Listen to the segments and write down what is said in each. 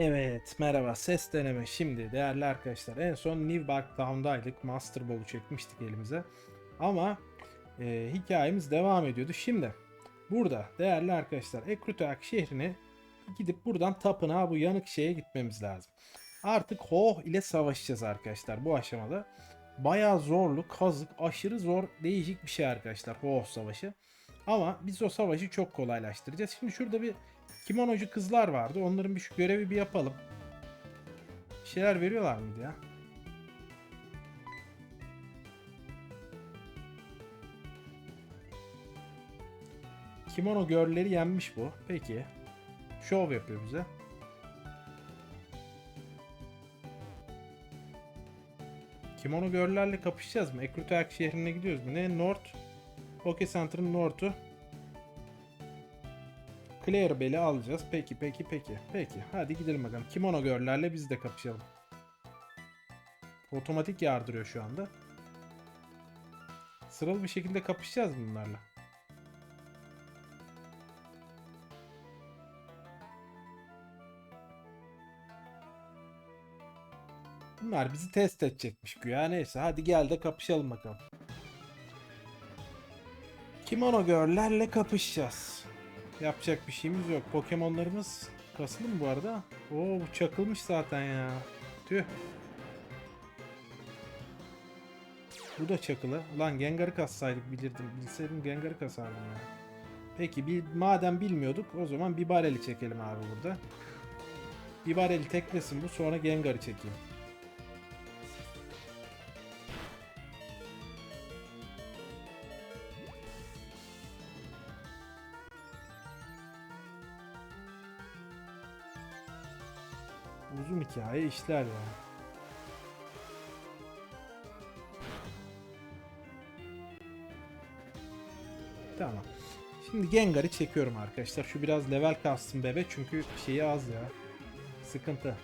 Evet, merhaba. Ses deneme. Şimdi değerli arkadaşlar en son New Bark Town'daydık. Master Ball'u çekmiştik elimize. Ama e, hikayemiz devam ediyordu. Şimdi burada değerli arkadaşlar Ekrutak şehrine gidip buradan tapınağa bu yanık şeye gitmemiz lazım. Artık Hoh ile savaşacağız arkadaşlar bu aşamada. Bayağı zorlu, kazık, aşırı zor, değişik bir şey arkadaşlar Hoh savaşı. Ama biz o savaşı çok kolaylaştıracağız. Şimdi şurada bir kimonocu kızlar vardı. Onların bir şu görevi bir yapalım. Bir şeyler veriyorlar mıydı ya? Kimono görleri yenmiş bu. Peki. Şov yapıyor bize. Kimono görlerle kapışacağız mı? Ekrutak şehrine gidiyoruz mu? Ne? North. Poke Center'ın North'u. Claire Bell'i alacağız. Peki peki peki. Peki. Hadi gidelim bakalım. Kimono görlerle biz de kapışalım. Otomatik yardırıyor şu anda. Sıralı bir şekilde kapışacağız bunlarla? Bunlar bizi test edecekmiş güya. Neyse hadi gel de kapışalım bakalım. Kimono görlerle kapışacağız. Yapacak bir şeyimiz yok. Pokemonlarımız kasılı mı bu arada? Oo çakılmış zaten ya. Tüh. Bu da çakılı. Ulan Gengar'ı kassaydık bilirdim. Bilseydim Gengar'ı kasardım ya. Peki bir, madem bilmiyorduk o zaman Bibarel'i çekelim abi burada. Bibarel'i teklesin bu sonra Gengar'ı çekeyim. Hikaye işler ya. Tamam. Şimdi Gengar'ı çekiyorum arkadaşlar. Şu biraz level kastım bebe çünkü şeyi az ya. Sıkıntı.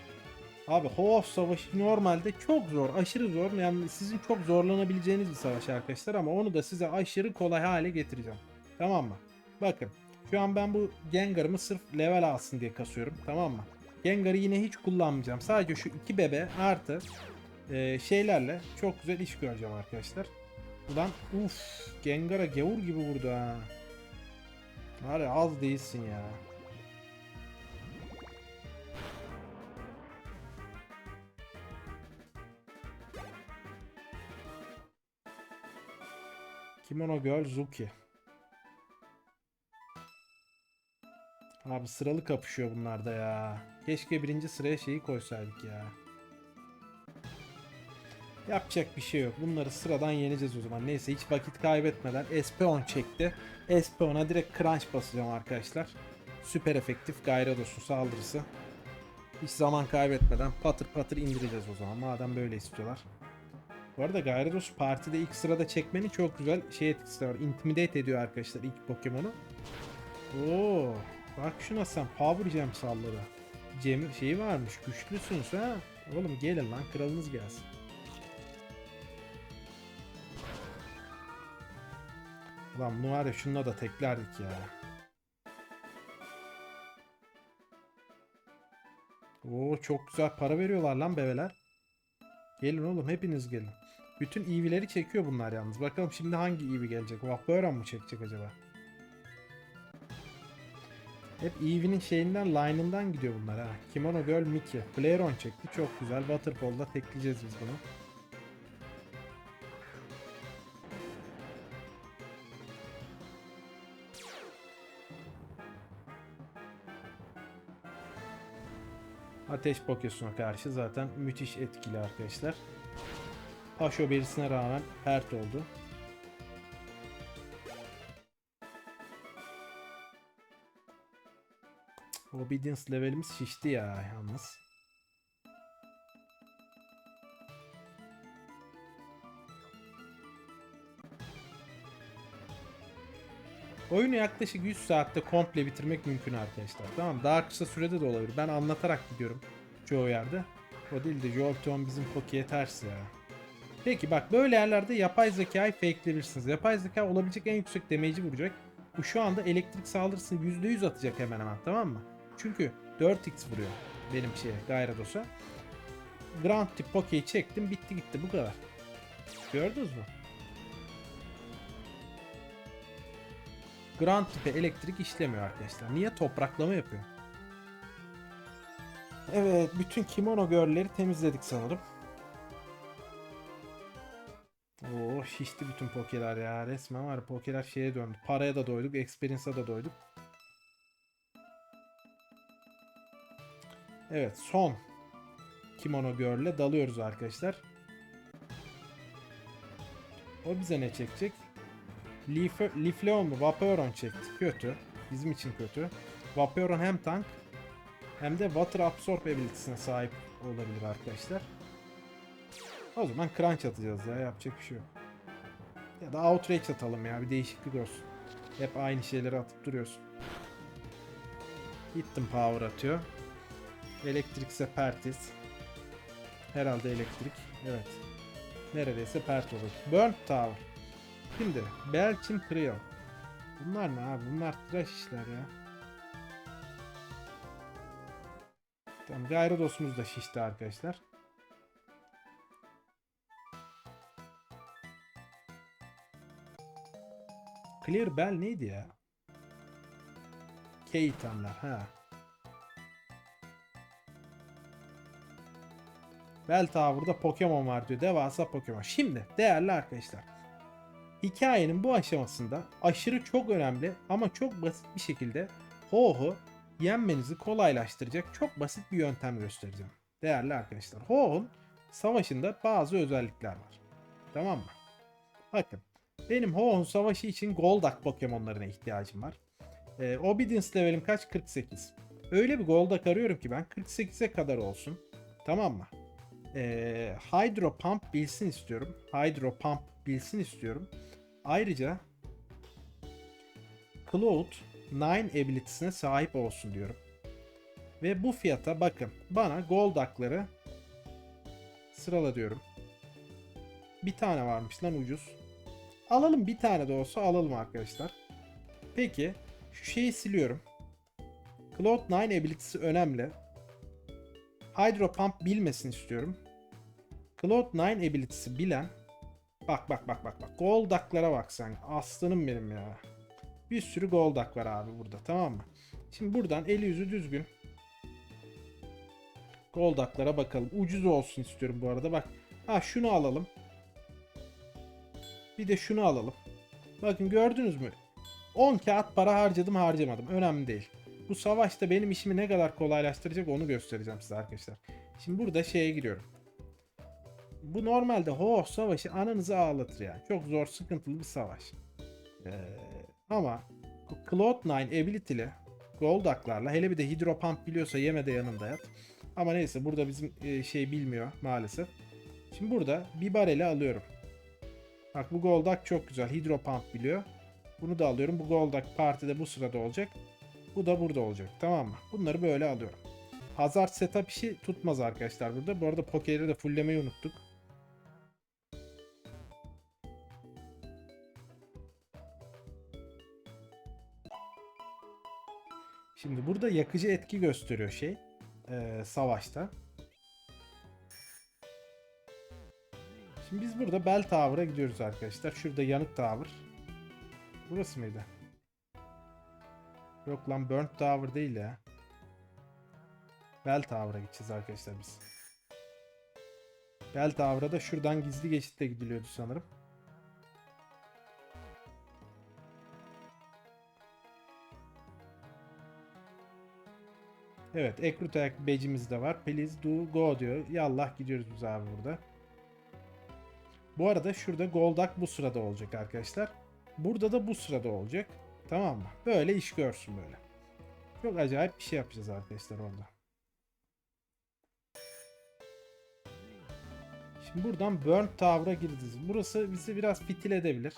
Abi Hoos Savaşı normalde çok zor, aşırı zor. Yani sizin çok zorlanabileceğiniz bir savaş arkadaşlar ama onu da size aşırı kolay hale getireceğim. Tamam mı? Bakın. Şu an ben bu Gengar'ımı sırf level alsın diye kasıyorum. Tamam mı? Gengar'ı yine hiç kullanmayacağım. Sadece şu iki bebe artı e, şeylerle çok güzel iş göreceğim arkadaşlar. Ulan uf Gengar'a gavur gibi vurdu ha. Var az değilsin ya. Kimono Girl Zuki. Abi sıralı kapışıyor bunlar da ya. Keşke birinci sıraya şeyi koysaydık ya. Yapacak bir şey yok. Bunları sıradan yeneceğiz o zaman. Neyse hiç vakit kaybetmeden SP10 çekti. SP10'a direkt crunch basacağım arkadaşlar. Süper efektif Gyarados saldırısı. Hiç zaman kaybetmeden patır patır indireceğiz o zaman. Madem böyle istiyorlar. Bu arada Gyarados partide ilk sırada çekmenin çok güzel şey etkisi var. Intimidate ediyor arkadaşlar ilk Pokemon'u. Oo, bak şuna sen Power Gem salladı. Cem şeyi varmış. Güçlüsünüz ha. Oğlum gelin lan kralınız gelsin. Ulan bunu var ya şununla da teklerdik ya. Oo çok güzel para veriyorlar lan bebeler. Gelin oğlum hepiniz gelin. Bütün EV'leri çekiyor bunlar yalnız. Bakalım şimdi hangi EV gelecek? Vaporeon mu çekecek acaba? Hep Eevee'nin şeyinden, line'ından gidiyor bunlar ha. Kimono Girl Mickey. Flareon çekti. Çok güzel. Waterfall'da tekleyeceğiz biz bunu. Ateş Pokesuna karşı zaten müthiş etkili arkadaşlar. Paşo berisine rağmen pert oldu. Obedience levelimiz şişti ya yalnız. Oyunu yaklaşık 100 saatte komple bitirmek mümkün arkadaşlar. Tamam daha kısa sürede de olabilir. Ben anlatarak gidiyorum çoğu yerde. O değil de Jolteon bizim Poke'ye ters ya. Peki bak böyle yerlerde yapay zekayı fakeleyebilirsiniz. Yapay zeka olabilecek en yüksek damage'i vuracak. Bu şu anda elektrik saldırısını %100 atacak hemen hemen tamam mı? Çünkü 4x vuruyor. benim şeye Gyarados''a. Grand tip Poke'yi çektim bitti gitti bu kadar. Gördünüz mü? Grand tipe elektrik işlemiyor arkadaşlar. Niye? Topraklama yapıyor. Evet, bütün kimono girl'leri temizledik sanırım. Oo şişti bütün pokeler ya. Resmen var pokeler şeye döndü. Paraya da doyduk, experience'a da doyduk. Evet, son kimono girl'le dalıyoruz arkadaşlar. O bize ne çekecek? Leaf, Leafleon mu? Vaporeon çekti. Kötü. Bizim için kötü. Vaporeon hem tank hem de Water Absorb ability'sine sahip olabilir arkadaşlar. O zaman Crunch atacağız ya. Yapacak bir şey yok. Ya da Outrage atalım ya. Bir değişiklik olsun. Hep aynı şeyleri atıp duruyorsun. Gittim Power atıyor. Elektrikse Pertis. Herhalde elektrik. Evet. Neredeyse pert olur. Burn Tower. Şimdi Belçin Trio. Bunlar ne abi? Bunlar tıraş işler ya. Tamam Gyarados da şişti arkadaşlar. Clear Bell neydi ya? K itemler ha. Bell Tower'da Pokemon var diyor. Devasa Pokemon. Şimdi değerli arkadaşlar. Hikayenin bu aşamasında aşırı çok önemli ama çok basit bir şekilde Ho-Ho yenmenizi kolaylaştıracak çok basit bir yöntem göstereceğim. Değerli arkadaşlar. Ho-Ho'nun savaşında bazı özellikler var. Tamam mı? Bakın. Benim Ho-Ho'nun savaşı için Goldak Pokemon'larına ihtiyacım var. Ee, Obedience levelim kaç? 48. Öyle bir Goldak arıyorum ki ben 48'e kadar olsun. Tamam mı? Ee, Hydro Pump bilsin istiyorum. Hydro Pump bilsin istiyorum. Ayrıca Cloud 9 ability'sine sahip olsun diyorum. Ve bu fiyata bakın bana Goldak'ları sırala diyorum. Bir tane varmış lan ucuz. Alalım bir tane de olsa alalım arkadaşlar. Peki şu şeyi siliyorum. Cloud 9 ability'si önemli. Hydro Pump bilmesin istiyorum. Cloud 9 ability'si bilen Bak bak bak bak bak. Goldak'lara bak sen. Aslanım benim ya. Bir sürü Goldak var abi burada tamam mı? Şimdi buradan eli yüzü düzgün. Goldak'lara bakalım. Ucuz olsun istiyorum bu arada. Bak. Ha şunu alalım. Bir de şunu alalım. Bakın gördünüz mü? 10 kağıt para harcadım harcamadım. Önemli değil. Bu savaşta benim işimi ne kadar kolaylaştıracak onu göstereceğim size arkadaşlar. Şimdi burada şeye giriyorum. Bu normalde Ho savaşı ananızı ağlatır yani. Çok zor sıkıntılı bir savaş. Ee, ama Cloud9 ability'li Goldak'larla hele bir de Hydro Pump biliyorsa yeme de yanında yat. Ama neyse burada bizim e, şey bilmiyor maalesef. Şimdi burada bir bareli alıyorum. Bak bu Goldak çok güzel. Hydro Pump biliyor. Bunu da alıyorum. Bu Goldak partide bu sırada olacak. Bu da burada olacak. Tamam mı? Bunları böyle alıyorum. Hazard setup işi tutmaz arkadaşlar burada. Bu arada poker'i de fulllemeyi unuttuk. Şimdi burada yakıcı etki gösteriyor şey. eee, savaşta. Şimdi biz burada Bell Tower'a gidiyoruz arkadaşlar. Şurada yanık tower. Burası mıydı? Yok lan Burnt Tower değil ya. Bell Tower'a gideceğiz arkadaşlar biz. Bell Tower'a da şuradan gizli geçitle gidiliyordu sanırım. Evet, Ekrut ayak becimiz de var. Please do go diyor. Yallah gidiyoruz biz abi burada. Bu arada şurada Goldak bu sırada olacak arkadaşlar. Burada da bu sırada olacak. Tamam mı? Böyle iş görsün böyle. Çok acayip bir şey yapacağız arkadaşlar orada. Şimdi buradan Burnt Tower'a gireceğiz. Burası bizi biraz fitil edebilir.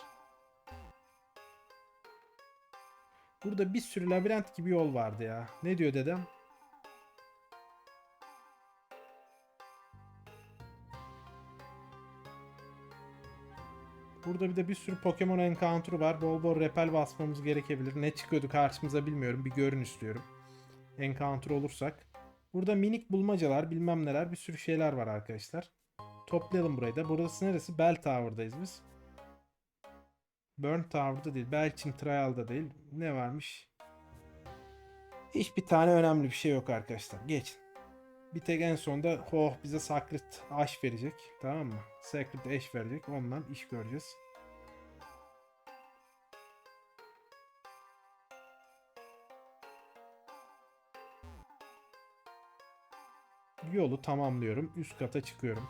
Burada bir sürü labirent gibi yol vardı ya. Ne diyor dedem? Burada bir de bir sürü Pokemon Encounter var. Bol bol repel basmamız gerekebilir. Ne çıkıyordu karşımıza bilmiyorum. Bir görün istiyorum. Encounter olursak. Burada minik bulmacalar bilmem neler bir sürü şeyler var arkadaşlar. Toplayalım burayı da. Burası neresi? Bell Tower'dayız biz. Burn Tower'da değil. Belçin Trial'da değil. Ne varmış? Hiçbir tane önemli bir şey yok arkadaşlar. Geçin. Bir tek en sonda oh bize Sacred Ash verecek. Tamam mı? Sacred Ash verecek. Ondan iş göreceğiz. Yolu tamamlıyorum. Üst kata çıkıyorum.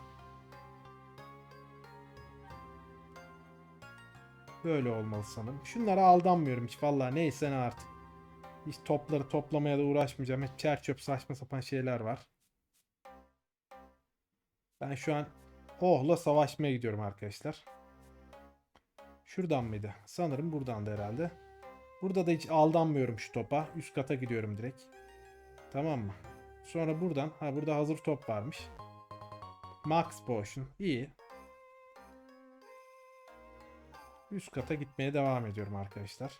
Böyle olmalı sanırım. Şunlara aldanmıyorum hiç. Vallahi neyse ne artık. Hiç topları toplamaya da uğraşmayacağım. Hep çer çöp saçma sapan şeyler var. Ben şu an Hoh'la savaşmaya gidiyorum arkadaşlar. Şuradan mıydı? Sanırım buradan da herhalde. Burada da hiç aldanmıyorum şu topa. Üst kata gidiyorum direkt. Tamam mı? Sonra buradan. Ha burada hazır top varmış. Max Potion. İyi. Üst kata gitmeye devam ediyorum arkadaşlar.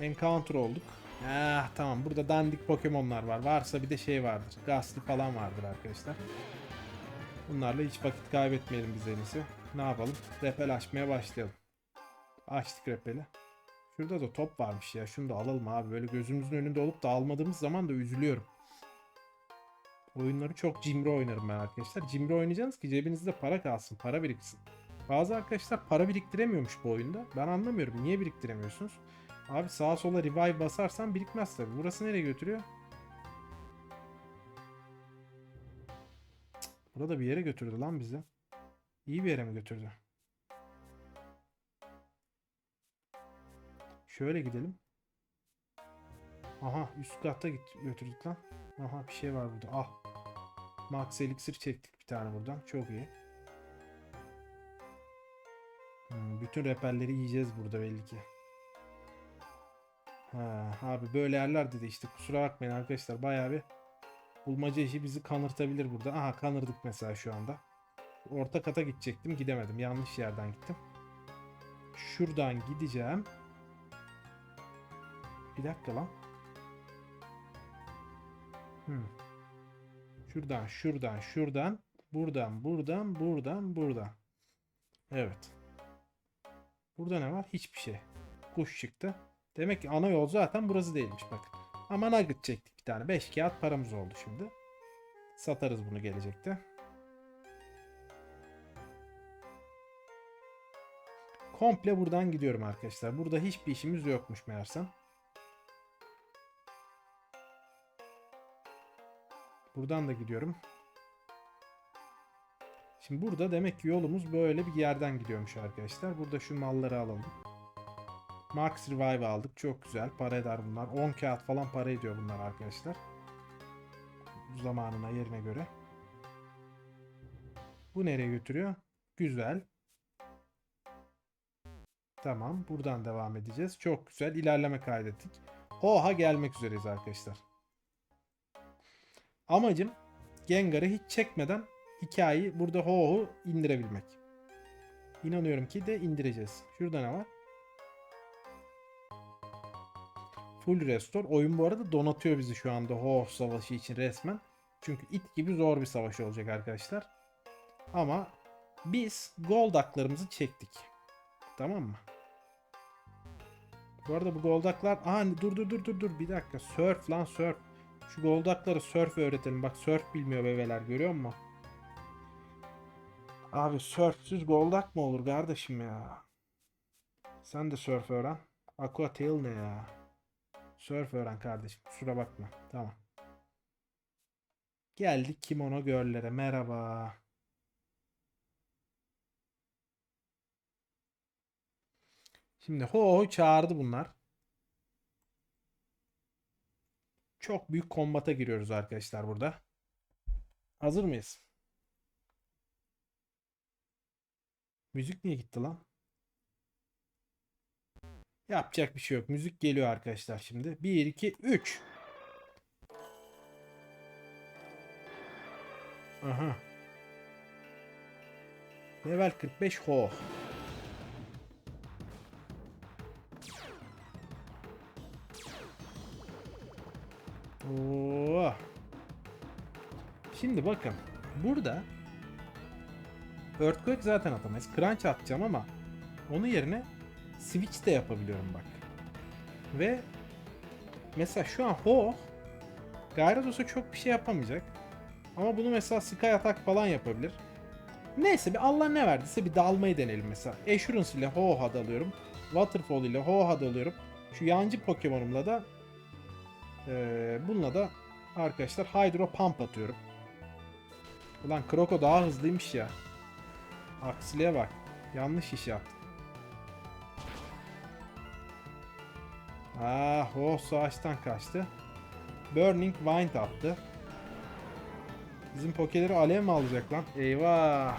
Encounter olduk. Ah tamam burada dandik Pokemon'lar var. Varsa bir de şey vardır. Gastly falan vardır arkadaşlar. Bunlarla hiç vakit kaybetmeyelim biz en iyisi. Ne yapalım? Repel açmaya başlayalım. Açtık repeli. Şurada da top varmış ya. Şunu da alalım abi. Böyle gözümüzün önünde olup da almadığımız zaman da üzülüyorum. Oyunları çok cimri oynarım ben arkadaşlar. Cimri oynayacaksınız ki cebinizde para kalsın. Para biriksin. Bazı arkadaşlar para biriktiremiyormuş bu oyunda. Ben anlamıyorum. Niye biriktiremiyorsunuz? Abi sağa sola revive basarsan birikmez tabi. Burası nereye götürüyor? Burada bir yere götürdü lan bizi. İyi bir yere mi götürdü? Şöyle gidelim. Aha üst katta git götürdük lan. Aha bir şey var burada. Ah. Max Elixir çektik bir tane buradan. Çok iyi. Hmm, bütün repelleri yiyeceğiz burada belli ki. Ha, abi böyle yerlerde de işte kusura bakmayın arkadaşlar bayağı bir bulmaca işi bizi kanırtabilir burada. Aha kanırdık mesela şu anda. Orta kata gidecektim gidemedim. Yanlış yerden gittim. Şuradan gideceğim. Bir dakika lan. Hmm. Şuradan, şuradan, şuradan, buradan, buradan, buradan, buradan. Evet. Burada ne var? Hiçbir şey. Kuş çıktı. Demek ki ana yol zaten burası değilmiş bakın. Ama nugget çektik bir tane. 5 kağıt paramız oldu şimdi. Satarız bunu gelecekte. Komple buradan gidiyorum arkadaşlar. Burada hiçbir işimiz yokmuş meğersem. Buradan da gidiyorum. Şimdi burada demek ki yolumuz böyle bir yerden gidiyormuş arkadaşlar. Burada şu malları alalım. Max Revive aldık. Çok güzel. Para eder bunlar. 10 kağıt falan para ediyor bunlar arkadaşlar. Zamanına yerine göre. Bu nereye götürüyor? Güzel. Tamam. Buradan devam edeceğiz. Çok güzel. ilerleme kaydettik. Oha gelmek üzereyiz arkadaşlar. Amacım Gengar'ı hiç çekmeden hikayeyi burada Ho'u indirebilmek. İnanıyorum ki de indireceğiz. Şurada ne var? Full restore. Oyun bu arada donatıyor bizi şu anda Ho savaşı için resmen. Çünkü it gibi zor bir savaş olacak arkadaşlar. Ama biz gold haklarımızı çektik. Tamam mı? Bu arada bu goldaklar... Aa dur dur dur dur dur bir dakika. Surf lan surf. Şu goldakları surf öğretelim. Bak surf bilmiyor bebeler görüyor musun? Abi surfsüz goldak mı olur kardeşim ya? Sen de surf öğren. Aqua tail ne ya? Surf öğren kardeşim. Kusura bakma. Tamam. Geldik kimono göllere. Merhaba. Şimdi ho ho çağırdı bunlar. Çok büyük kombata giriyoruz arkadaşlar burada. Hazır mıyız? Müzik niye gitti lan? Yapacak bir şey yok. Müzik geliyor arkadaşlar şimdi. 1, 2, 3. Aha. Level 45 ho. Oo. Şimdi bakın. Burada Earthquake zaten atamayız. Crunch atacağım ama onun yerine Switch de yapabiliyorum bak. Ve mesela şu an Ho Gyarados çok bir şey yapamayacak. Ama bunu mesela Sky Attack falan yapabilir. Neyse bir Allah ne verdiyse bir dalmayı deneyelim mesela. Assurance ile Ho-Ha dalıyorum. Waterfall ile Ho-Ha dalıyorum. Şu yancı Pokemon'umla da eee bununla da arkadaşlar Hydro Pump atıyorum. Ulan Kroko daha hızlıymış ya. Aksiliğe bak. Yanlış iş yaptım. Ah o savaştan kaçtı. Burning Wind attı. Bizim pokeleri alev mi alacak lan? Eyvah.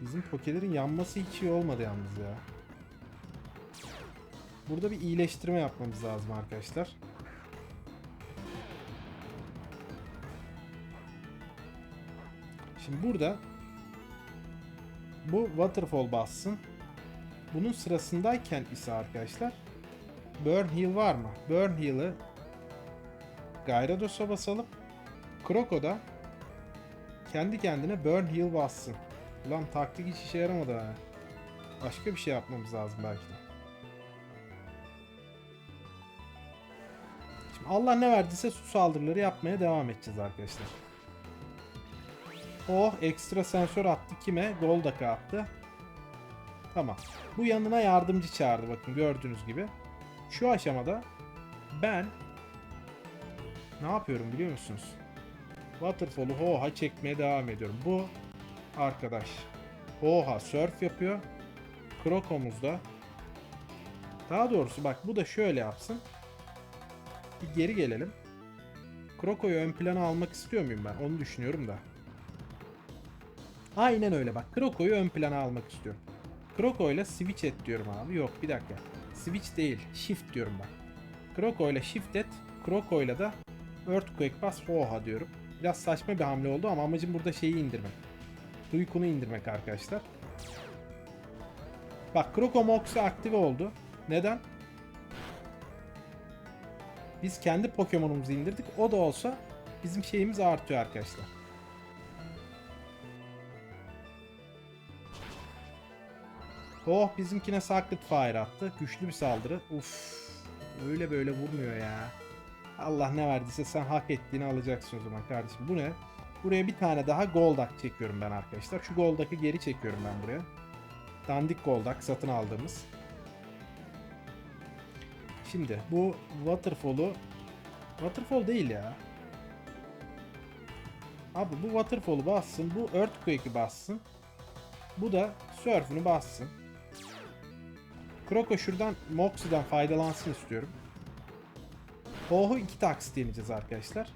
Bizim pokelerin yanması hiç iyi olmadı yalnız ya. Burada bir iyileştirme yapmamız lazım arkadaşlar. Şimdi burada bu waterfall bassın. Bunun sırasındayken ise arkadaşlar Burn Heal var mı? Burn Heal'ı Gyarados basalım. Kroko da kendi kendine Burn Heal bassın. Ulan taktik hiç işe yaramadı ha. Başka bir şey yapmamız lazım belki de. Allah ne verdiyse su saldırıları yapmaya devam edeceğiz arkadaşlar. Oh ekstra sensör attı kime? Goldak'a attı. Tamam. Bu yanına yardımcı çağırdı bakın gördüğünüz gibi. Şu aşamada ben ne yapıyorum biliyor musunuz? Waterfall'u Hoha çekmeye devam ediyorum. Bu arkadaş Hoha surf yapıyor. Krokomuz da daha doğrusu bak bu da şöyle yapsın. Bir geri gelelim. Kroko'yu ön plana almak istiyor muyum ben? Onu düşünüyorum da. Aynen öyle bak. Kroko'yu ön plana almak istiyorum. Kroko ile switch et diyorum abi. Yok bir dakika. Switch değil. Shift diyorum bak. Kroko ile shift et. Kroko ile de Earthquake bas Hoha diyorum. Biraz saçma bir hamle oldu ama amacım burada şeyi indirmek. Duykunu indirmek arkadaşlar. Bak Kroko Mox'u aktive oldu. Neden? Biz kendi Pokemon'umuzu indirdik. O da olsa bizim şeyimiz artıyor arkadaşlar. Oh bizimkine Sacred Fire attı. Güçlü bir saldırı. Uf. Öyle böyle vurmuyor ya. Allah ne verdiyse sen hak ettiğini alacaksın o zaman kardeşim. Bu ne? Buraya bir tane daha Goldak çekiyorum ben arkadaşlar. Şu Goldak'ı geri çekiyorum ben buraya. Dandik Goldak satın aldığımız. Şimdi bu Waterfall'u Waterfall değil ya. Abi bu Waterfall'u bassın. Bu Earthquake'i bassın. Bu da Surf'ünü bassın. Kroko şuradan Moxie'den faydalansın istiyorum. Ho'u iki taksit deneyeceğiz arkadaşlar.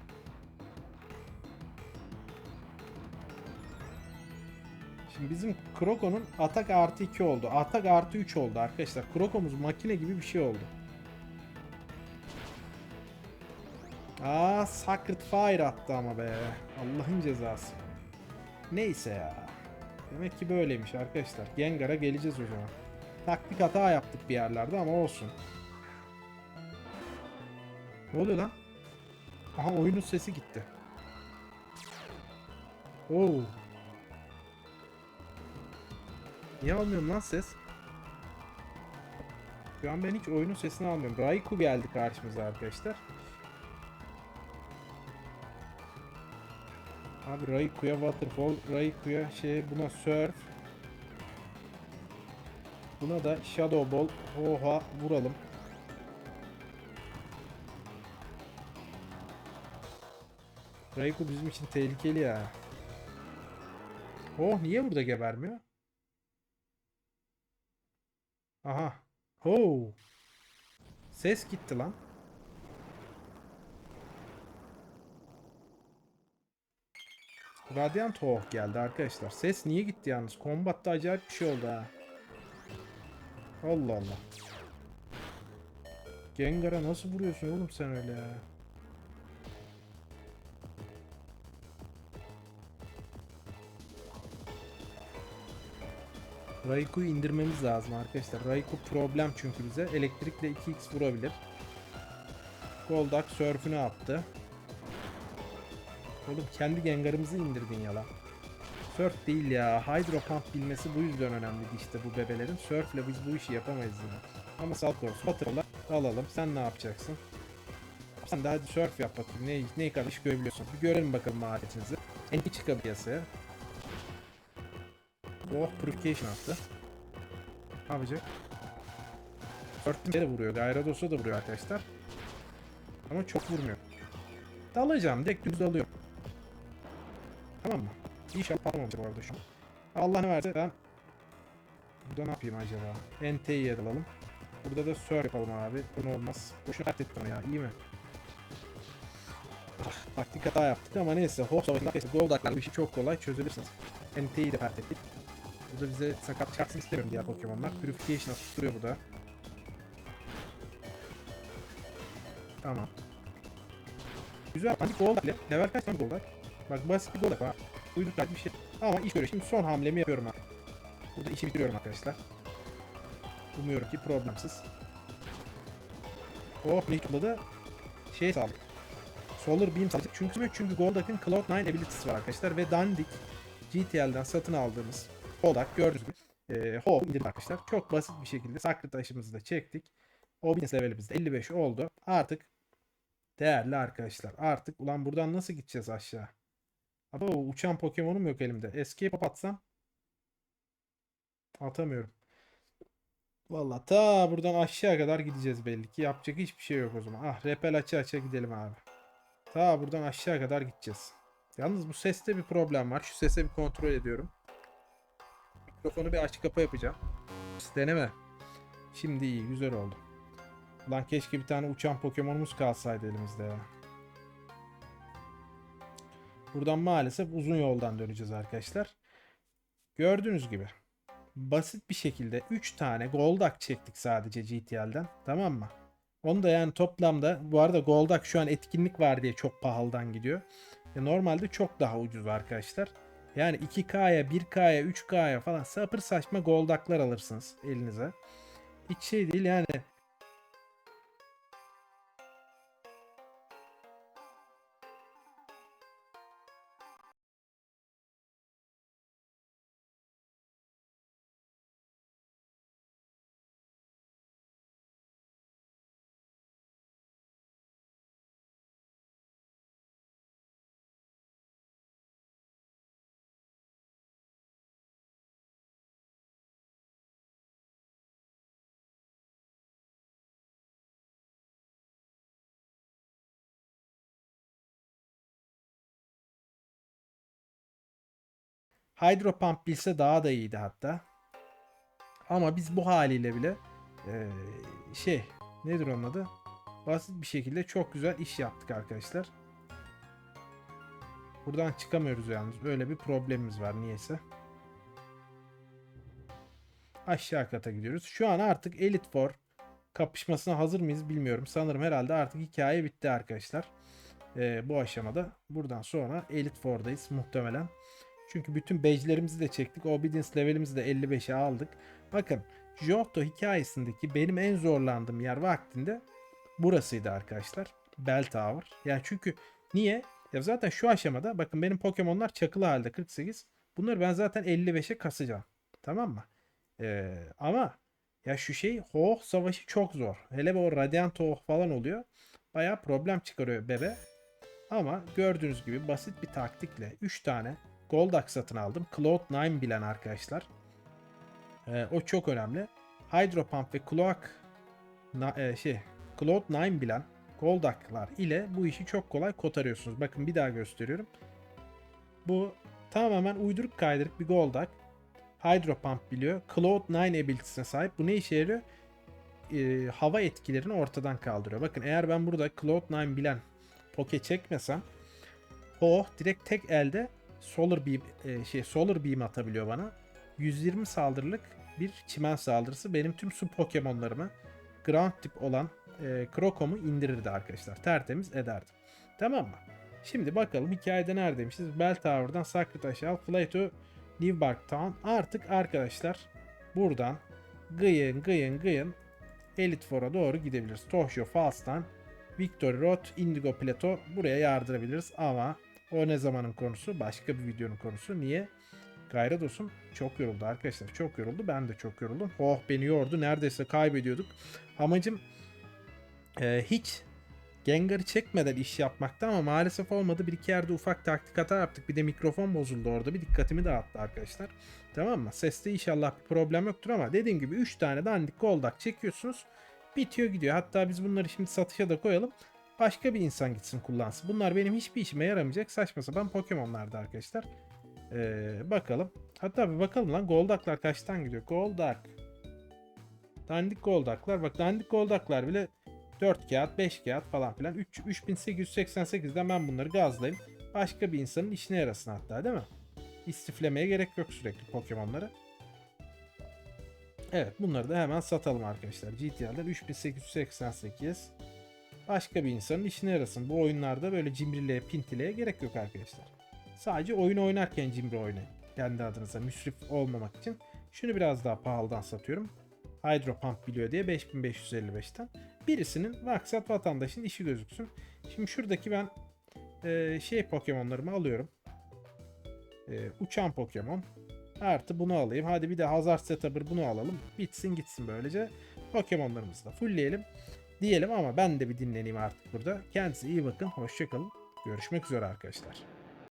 Şimdi bizim Kroko'nun atak artı 2 oldu. Atak artı 3 oldu arkadaşlar. Kroko'muz makine gibi bir şey oldu. Aa Sacred Fire attı ama be. Allah'ın cezası. Neyse ya. Demek ki böyleymiş arkadaşlar. Gengar'a geleceğiz o zaman. Taktik hata yaptık bir yerlerde ama olsun. Ne oluyor lan? Aha oyunun sesi gitti. Oo. Niye almıyorum lan ses? Şu an ben hiç oyunun sesini almıyorum. Raikou geldi karşımıza arkadaşlar. Abi Raikou'ya Waterfall, Raikou'ya şey buna Surf. Buna da Shadow Ball. Oha vuralım. Raikou bizim için tehlikeli ya. Oh niye burada gebermiyor? Aha. Oh. Ses gitti lan. Radiant Hawk geldi arkadaşlar. Ses niye gitti yalnız? Kombatta acayip bir şey oldu ha. Allah Allah. Gengar'a nasıl vuruyorsun oğlum sen öyle ya? Raiku'yu indirmemiz lazım arkadaşlar. Raikou problem çünkü bize. Elektrikle 2x vurabilir. Goldak sörfünü attı. Oğlum kendi Gengar'ımızı indirdin ya lan. Surf değil ya. Hydro Pump bilmesi bu yüzden önemliydi işte bu bebelerin. Surf'le biz bu işi yapamayız yine. Ama salt course. Batırla alalım. Sen ne yapacaksın? Sen de hadi surf yap bakayım. Ne, ne kadar iş görebiliyorsun. Bir görelim bakalım maharetinizi. En iyi çıkabiliyor piyasaya. Oh purification attı. Ne yapacak? Surf'te de vuruyor. Gyaradoss'a da vuruyor arkadaşlar. Ama çok vurmuyor. Dalacağım. Direkt düz dalıyorum. Tamam mı? İnşallah patlamamış bu arada şu an. Allah ne verse ben Burada ne yapayım acaba? NT'yi alalım. Burada da Sör yapalım abi. Bu olmaz. Boşuna dert ettim ya. iyi mi? Ah, taktik hata yaptık ama neyse. Hoş savaşında neyse. Goldaklar bir şey çok kolay çözebilirsiniz. NT'yi de pert ettik. Bu da bize sakat çıkartsın istemiyorum diğer Pokemon'lar. Purification'a tutuyor bu da. Tamam. Güzel. Hani Goldak. Level kaç tane Goldak? Bak basit bir Goldak var. Uyduk bir şey. Ama iş görüyor. Şimdi son hamlemi yapıyorum abi. Burada işi bitiriyorum arkadaşlar. Umuyorum ki problemsiz. Oh Nick'la da şey sağladık. Solar Beam sağladık. Çünkü çünkü Goldak'ın Cloud9 ability'si var arkadaşlar ve dandik GTL'den satın aldığımız Goldak gördüğünüz gibi e, Hove indirdik arkadaşlar. Çok basit bir şekilde Sacred taşımızı da çektik. Obedience levelimiz de 55 oldu. Artık değerli arkadaşlar. Artık ulan buradan nasıl gideceğiz aşağı? Ama uçan Pokemon'um yok elimde. Escape atsam atamıyorum. Vallahi ta buradan aşağı kadar gideceğiz belli ki. Yapacak hiçbir şey yok o zaman. Ah repel açı açı gidelim abi. Ta buradan aşağı kadar gideceğiz. Yalnız bu seste bir problem var. Şu sese bir kontrol ediyorum. Mikrofonu bir aç kapa yapacağım. Deneme. Şimdi iyi, güzel oldu. Lan keşke bir tane uçan Pokemon'umuz kalsaydı elimizde ya. Buradan maalesef uzun yoldan döneceğiz arkadaşlar. Gördüğünüz gibi basit bir şekilde 3 tane Goldak çektik sadece GTL'den. Tamam mı? Onu da yani toplamda bu arada Goldak şu an etkinlik var diye çok pahalıdan gidiyor. E normalde çok daha ucuz arkadaşlar. Yani 2K'ya, 1K'ya, 3K'ya falan sapır saçma Goldaklar alırsınız elinize. Hiç şey değil yani. Hydro Pump bilse daha da iyiydi hatta. Ama biz bu haliyle bile eee, şey nedir onun adı? Basit bir şekilde çok güzel iş yaptık arkadaşlar. Buradan çıkamıyoruz yalnız. Öyle bir problemimiz var niyeyse. Aşağı kata gidiyoruz. Şu an artık Elite Four kapışmasına hazır mıyız bilmiyorum. Sanırım herhalde artık hikaye bitti arkadaşlar. Eee, bu aşamada. Buradan sonra Elite Four'dayız muhtemelen. Çünkü bütün badge'lerimizi de çektik. Obedience levelimizi de 55'e aldık. Bakın Johto hikayesindeki benim en zorlandığım yer vaktinde burasıydı arkadaşlar. Bell Tower. Yani çünkü niye? Ya zaten şu aşamada bakın benim Pokemon'lar çakılı halde 48. Bunları ben zaten 55'e kasacağım. Tamam mı? Ee, ama ya şu şey Hoh savaşı çok zor. Hele bu Radiant Hoh falan oluyor. Bayağı problem çıkarıyor bebe. Ama gördüğünüz gibi basit bir taktikle 3 tane Goldak satın aldım. Cloud9 bilen arkadaşlar. Ee, o çok önemli. Hydro Pump ve Cloak na, e, şey Cloud9 bilen Goldak'lar ile bu işi çok kolay kotarıyorsunuz. Bakın bir daha gösteriyorum. Bu tamamen uyduruk kaydırık bir Goldak. Hydro Pump biliyor. Cloud9 ability'sine sahip. Bu ne işe yarıyor? Ee, hava etkilerini ortadan kaldırıyor. Bakın eğer ben burada Cloud9 bilen Poke çekmesem o direkt tek elde Solar Beam e, şey Solar Beam atabiliyor bana. 120 saldırılık bir çimen saldırısı benim tüm su Pokemon'larımı Ground tip olan e, Krokom'u indirirdi arkadaşlar. Tertemiz ederdi. Tamam mı? Şimdi bakalım hikayede neredeymişiz? Bell Tower'dan Sacred aşağı Fly to New Bark Town. Artık arkadaşlar buradan gıyın gıyın gıyın Elite Four'a doğru gidebiliriz. Tohyo, Falstan, Victory Road, Indigo Plateau buraya yardırabiliriz ama o ne zamanın konusu? Başka bir videonun konusu. Niye? Gayrados'um çok yoruldu arkadaşlar. Çok yoruldu. Ben de çok yoruldum. Oh beni yordu. Neredeyse kaybediyorduk. Amacım e, hiç Gengar'ı çekmeden iş yapmakta ama maalesef olmadı. Bir iki yerde ufak taktik hata yaptık. Bir de mikrofon bozuldu orada. Bir dikkatimi dağıttı arkadaşlar. Tamam mı? Seste inşallah bir problem yoktur ama dediğim gibi 3 tane dandik goldak çekiyorsunuz. Bitiyor gidiyor. Hatta biz bunları şimdi satışa da koyalım. Başka bir insan gitsin kullansın. Bunlar benim hiçbir işime yaramayacak saçma sapan Pokemon'lardı arkadaşlar. Ee, bakalım. Hatta bir bakalım lan Goldaklar kaçtan gidiyor? Goldak. Dandik Goldaklar. Bak dandik Goldaklar bile 4 kağıt, 5 kağıt falan filan. 3, 3888'den ben bunları gazlayayım. Başka bir insanın işine yarasın hatta değil mi? İstiflemeye gerek yok sürekli Pokemon'ları. Evet bunları da hemen satalım arkadaşlar. GTA'dan 3888. Başka bir insanın işine yarasın. Bu oyunlarda böyle cimriliğe, pintileye gerek yok arkadaşlar. Sadece oyun oynarken cimri oynayın. Kendi adınıza müsrif olmamak için. Şunu biraz daha pahalıdan satıyorum. Hydro Pump biliyor diye 5555'ten. Birisinin maksat vatandaşın işi gözüksün. Şimdi şuradaki ben e, şey Pokemon'larımı alıyorum. E, uçan Pokemon. Artı bunu alayım. Hadi bir de Hazard Setup'ır bunu alalım. Bitsin gitsin böylece. Pokemon'larımızı da fullleyelim. Diyelim ama ben de bir dinleneyim artık burada. Kendinize iyi bakın. Hoşçakalın. Görüşmek üzere arkadaşlar.